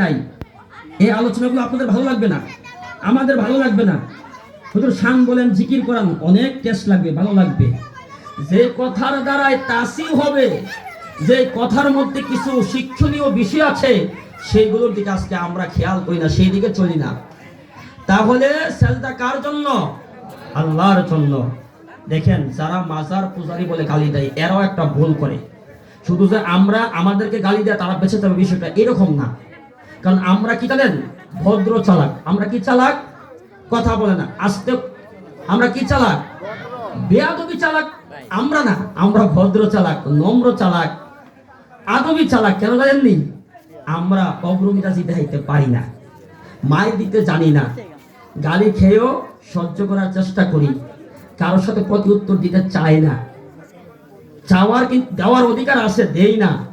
নাই। এই আলোচনাগুলো আপনাদের ভালো লাগবে না? আমাদের ভালো লাগবে না। হুজুর বলেন, জিকির করান, অনেক টেস্ট লাগবে, ভালো লাগবে। যে কথার দ্বারাই তাসি হবে, যে কথার মধ্যে কিছু শিক্ষণীয় বিষয় আছে, সেইগুলোর দিকে আজকে আমরা খেয়াল করি না সেই দিকে চলি না। তাহলে কার জন্য? আল্লাহর জন্য। দেখেন, যারা মাজার পূজারি বলে গালি দেয়, এরাও একটা ভুল করে। শুধু যে আমরা আমাদেরকে গালি দেয়, তারা বেঁচে যাবে বিষয়টা এরকম না। কারণ আমরা কি জানেন ভদ্র চালাক। আমরা কি চালাক? কথা বলে না। আসতে আমরা কি চালাক? বেয়াদবি চালাক। আমরা না। আমরা ভদ্র চালাক, নম্র চালাক, আদবি চালাক। কেন জানেননি? আমরা অগ্রমিরাজি দেখাইতে পারি না। মায়ের দিতে জানি না। গালি খেয়েও সহ্য করার চেষ্টা করি। কারোর সাথে প্রতি উত্তর দিতে চাই না। চাওয়ার কিন্তু দেওয়ার অধিকার আছে, দেই না।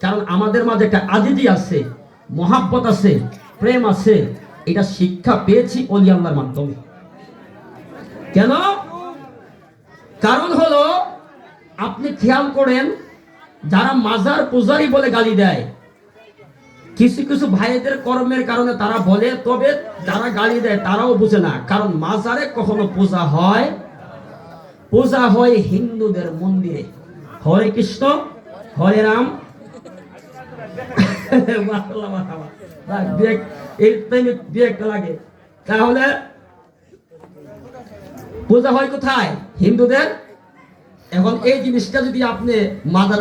কারণ আমাদের মাঝে একটা আজিজি আছে। মহাব্বত আছে, প্রেম আছে, এটা শিক্ষা পেয়েছি অলি আল্লাহর মাধ্যমে। কেন? কারণ হলো, আপনি খেয়াল করেন, যারা মাজার পূজারি বলে গালি দেয়, কিছু কিছু ভাইদের কর্মের কারণে তারা বলে, তবে যারা গালি দেয় তারাও বুঝে না। কারণ মাজারে কখনো পূজা হয় পূজা হয় হিন্দুদের মন্দিরে। হরে কৃষ্ণ, হরে রাম দুই লাগে। তাহলে পূজা হয় কোথায়? হিন্দুদের? এখন এই জিনিসটা যদি আপনি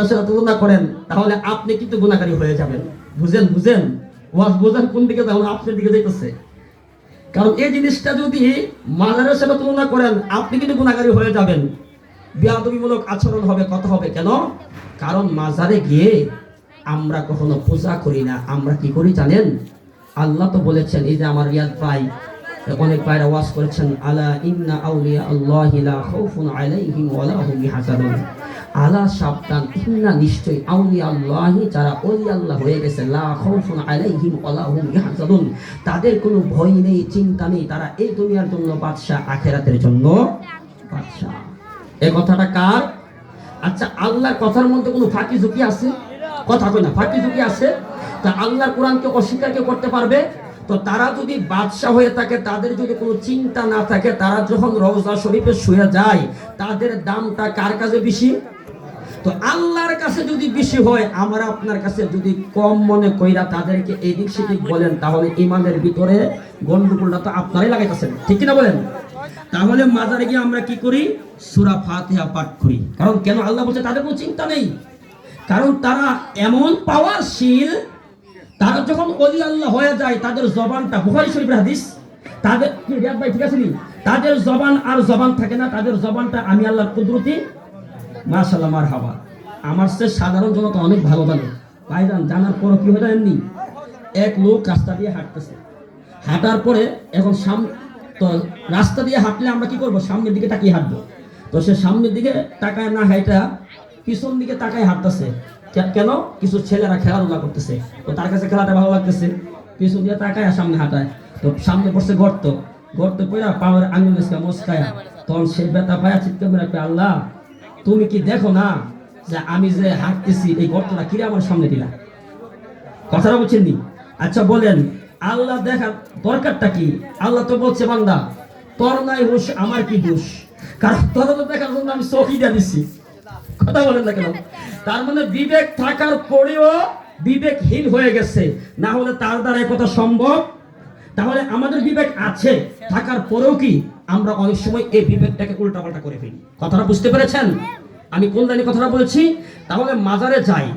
সাথে তুলনা করেন, তাহলে আপনি কিন্তু গুণাকারী হয়ে যাবেন। বুঝেন বুঝেন? ওয়াজ বোঝেন কোন দিকে তাহলে আপনার দিকে যাইতেছে। কারণ এই জিনিসটা যদি মাদারের সাথে তুলনা করেন, আপনি কিন্তু গুণাকারী হয়ে যাবেন। বিয়াদবিমূলক আচরণ হবে, কথা হবে। কেন? কারণ মাজারে গিয়ে আমরা কখনো পূজা করি না, আমরা কি করি জানেন? আল্লাহ তো বলেছেন, এই যে আমার রিয়াদ ভাই, অনেক ভাইরা ওয়াজ করেছেন, আলা ইন্না আউলিয়া আল্লাহি লা খাউফুন আলাইহিম ওয়া লা হুম ইয়াহজানুন আলা সাবধান, ইন্না নিশ্চয় আউলিয়া আল্লাহি, যারা ওলি আল্লাহ হয়ে গেছে, লা খাউফুন আলাইহিম ওয়া লা হুম ইয়াহজানুন তাদের কোনো ভয় নেই, চিন্তা নেই, তারা এই দুনিয়ার জন্য বাদশা আখেরাতের জন্য বাদশা এই কথাটা কার? আচ্ছা আল্লাহর কথার মধ্যে কোনো ফাঁকি ঝুঁকি আছে? কথা কই না, ফাঁকি ঝুঁকি আছে? তা আল্লাহর কোরআনকে অস্বীকার করতে পারবে? তো তারা যদি বাদশাহ হয়ে থাকে, তাদের যদি কোনো চিন্তা না থাকে, তারা যখন রওজা শরীফে শুয়ে যায়, তাদের দামটা কার কাছে বেশি? তো আল্লাহর কাছে যদি বেশি হয়, আমরা আপনার কাছে যদি কম মনে কইরা তাদেরকে এদিক সেদিক বলেন, তাহলে ইমানের ভিতরে গন্ডগোলটা তো আপনারাই লাগাইতেছেন। ঠিক কিনা বলেন? তাহলে মাজারে গিয়ে আমরা কি করি? সুরা ফাতিহা পাঠ করি। কারণ কেন? আল্লাহ বলছে, তাদের কোনো চিন্তা নেই। কারণ তারা এমন পাওয়ারশীল তারা যখন অলি আল্লাহ হয়ে যায়, তাদের জবানটা, বুখারী শরীফের হাদিস, তাদের ভাই ঠিক আছে তাদের জবান আর জবান থাকে না, তাদের জবানটা আমি আল্লাহর কুদরতি, মাশাআল্লাহ, মারহাবা। আমার সে সাধারণ জনতা অনেক ভালো জানে। ভাইজান, জানার পর কি হয়ে জানেননি এক লোক রাস্তা দিয়ে হাঁটতেছে। হাঁটার পরে এখন সাম, তো রাস্তা দিয়ে হাঁটলে আমরা কি করব? সামনের দিকে তাকিয়ে হাঁটবো। তো সে সামনের দিকে তাকায় না, হাইটা পিছন দিকে তাকায় হাঁটতেছে। কেন? কিছু ছেলেরা খেলাধুলা করতেছে। তো তার কাছে খেলাটা ভালো লাগতেছে। পিছন দিয়ে তাকায় সামনে হাঁটায়। তো সামনে পড়ছে গর্ত। গর্ত পড়া পাওয়ার আঙুল মেসকা মস্কায়া। তখন সে বেতা পায়া চিৎকার করে রাখবে আল্লাহ, তুমি কি দেখো না যে আমি যে হাঁটতেছি, এই গর্তটা কিরে আমার সামনে দিলা? কথাটা বলছেন নি আচ্ছা বলেন, আল্লাহ দেখার দরকারটা কি? আল্লাহ তো বলছে, বান্দা, তোর নাই হুশ, আমার কি দোষ? কারণ তোর তো দেখার জন্য আমি দিয়ে দিচ্ছি কথা বলেন না কেন? তার মানে বিবেক থাকার পরেও বিবেকহীন হয়ে গেছে। না হলে তার দ্বারা কথা সম্ভব? তাহলে আমাদের বিবেক আছে, থাকার পরেও কি আমরা অনেক সময় এই বিবেকটাকে উল্টাপাল্টা করে ফেলি? কথাটা বুঝতে পেরেছেন? আমি কোন লাইনে কথাটা বলছি? তাহলে মাজারে যাই।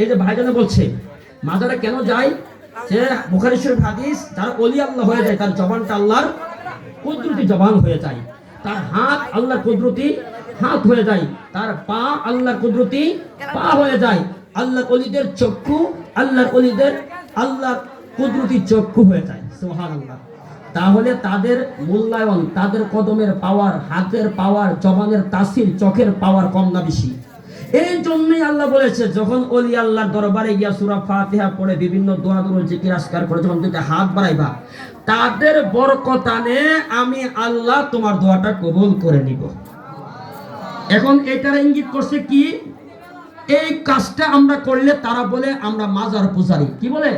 এই যে ভাইজানে বলছে, মাজারে কেন যাই? যে বুখারী শরীফ হাদিস তার অলি আল্লাহ হয়ে যায়, তার জবানটা আল্লাহর কুদরতি জবান হয়ে যায়। তার হাত আল্লাহর কুদরতি হাত হয়ে যায়, তার পা আল্লাহর কুদরতি পা হয়ে যায়। আল্লাহর অলিদের চক্ষু, আল্লাহর অলিদের, আল্লাহর কুদরতি চক্ষু হয়ে যায়, সুবহানাল্লাহ। তাহলে তাদের মূল্যায়ন, তাদের কদমের পাওয়ার, হাতের পাওয়ার, জবানের তাসির চোখের পাওয়ার কম না বেশি। এই জন্যই আল্লাহ বলেছে, যখন অলি আল্লাহর দরবারে গিয়া সুরা ফাতিহা পড়ে, বিভিন্ন দোয়া দুরুল জিকির আসকার করে, যখন তুমি হাত বাড়াইবা, তাদের বরকতানে আমি আল্লাহ তোমার দোয়াটা কবুল করে নিব। এখন এটার ইঙ্গিত করছে কি? এই কাজটা আমরা করলে তারা বলে আমরা মাজার পূজারি। কি বলে?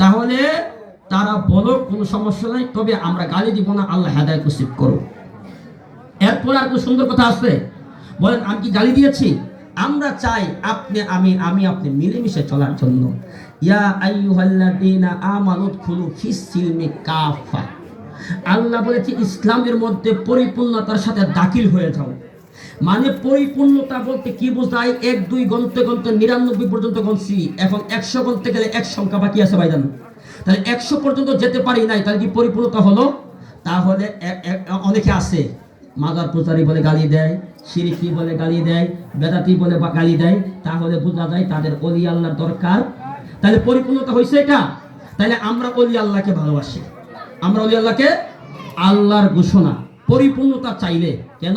তাহলে তারা বলো কোনো সমস্যা নাই, তবে আমরা গালি দিব না, আল্লাহ হেদায়ত নসিব করো এরপর আর কোনো সুন্দর কথা আছে বলেন, আমি কি গালি দিয়েছি? আমরা চাই আপনি, আমি আমি আপনি মিলেমিশে চলার জন্য। ইয়া আইয়ুহাল্লাযীনা আমানু খুলু ফিস সিলমি কাফা আল্লাহ বলেছে, ইসলামের মধ্যে পরিপূর্ণতার সাথে দাখিল হয়ে যাও। মানে পরিপূর্ণতা বলতে কি বোঝায়? এক, দুই গন্তে গন্তে নিরানব্বই পর্যন্ত গনছি এখন একশো গন্তে গেলে এক সংখ্যা বাকি আছে ভাইজান তাহলে একশো পর্যন্ত যেতে পারি নাই, তাহলে কি পরিপূর্ণতা হলো? তাহলে অনেকে আছে মাদার পূজারি বলে গালি দেয়, সিরিকি বলে গালি দেয়, বেদাতি বলে বা গালি দেয়, তাহলে বোঝা যায় তাদের অলি আল্লাহর দরকার। তাহলে পরিপূর্ণতা হয়েছে এটা? তাহলে আমরা অলি আল্লাহকে ভালোবাসি। আমরা অলি আল্লাহকে আল্লাহর ঘোষণা। পরিপূর্ণতা চাইলে। কেন?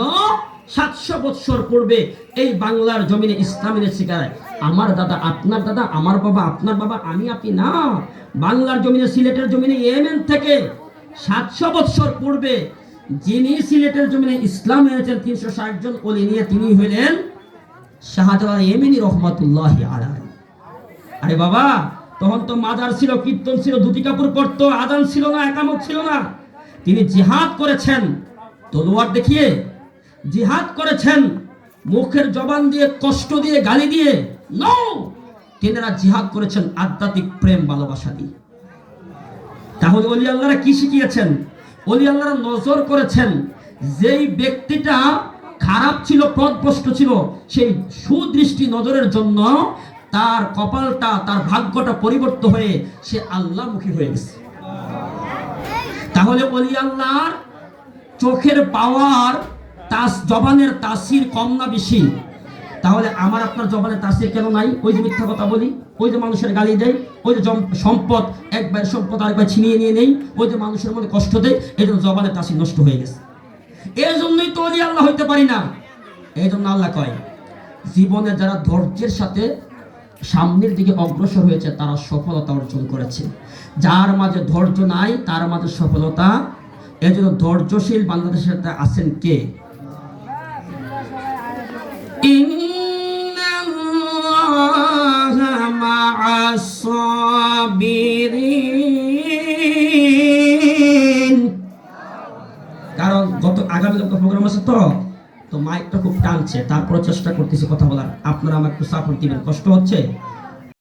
সাতশো বৎসর পূর্বে এই বাংলার জমিনে ইসলামের শিকারায় আমার দাদা, আপনার দাদা, আমার বাবা, আপনার বাবা, আমি আপনি না। বাংলার জমিনে, সিলেটের জমিনে, ইয়েমেন থেকে সাতশো বৎসর পূর্বে যিনি সিলেটের জমিনে ইসলাম এনেছেন, তিনশো ষাট জন ওলি নিয়ে তিনি হইলেন শাহজালাল ইয়েমেনি রহমতুল্লাহ আলাই আরে বাবা, তখন তো মাজার ছিল, কীর্তন ছিল দুটি কাপড় পরতো আদান ছিল না, একামত ছিল না। তিনি জিহাদ করেছেন, তলোয়ার দেখিয়ে জিহাদ করেছেন। মুখের জবান দিয়ে, কষ্ট দিয়ে, গালি দিয়ে। নো তেনারা জিহাদ করেছেন আধ্যাত্মিক প্রেম, ভালোবাসা দিয়ে। তাহলে অলি আল্লাহরা কি শিখিয়েছেন? অলি আল্লাহরা নজর করেছেন, যেই ব্যক্তিটা খারাপ ছিল পথভ্রষ্ট ছিল, সেই সুদৃষ্টি নজরের জন্য তার কপালটা, তার ভাগ্যটা পরিবর্তন হয়ে সে আল্লাহমুখী হয়ে গেছে। তাহলে অলি আল্লাহর চোখের পাওয়ার তাস, জবানের তাসির কম না বেশি? তাহলে আমার আপনার জবানের তাসির কেন নাই? ওই যে মিথ্যা কথা বলি, ওই যে মানুষের গালি দেয় ওই যে সম্পদ, একবার সম্পদ আরেকবার ছিনিয়ে নিয়ে নেই, ওই যে মানুষের মধ্যে কষ্ট দেয় এই জন্য জবানের তাসির নষ্ট হয়ে গেছে। এই জন্যই তো অলি আল্লাহ হইতে পারি না। এই জন্য আল্লাহ কয়, জীবনে যারা ধৈর্যের সাথে সামনের দিকে অগ্রসর হয়েছে, তারা সফলতা অর্জন করেছে। যার মাঝে ধৈর্য নাই, তার মাঝে সফলতা। এই জন্য ধৈর্যশীল বাংলাদেশের আছেন কে? কারণ গত আগামী প্রোগ্রাম আছে তো তো মাইকটা খুব টানছে তারপরে চেষ্টা করতেছি কথা বলার। আপনারা আমার একটু সাপোর্ট দিবেন। কষ্ট হচ্ছে?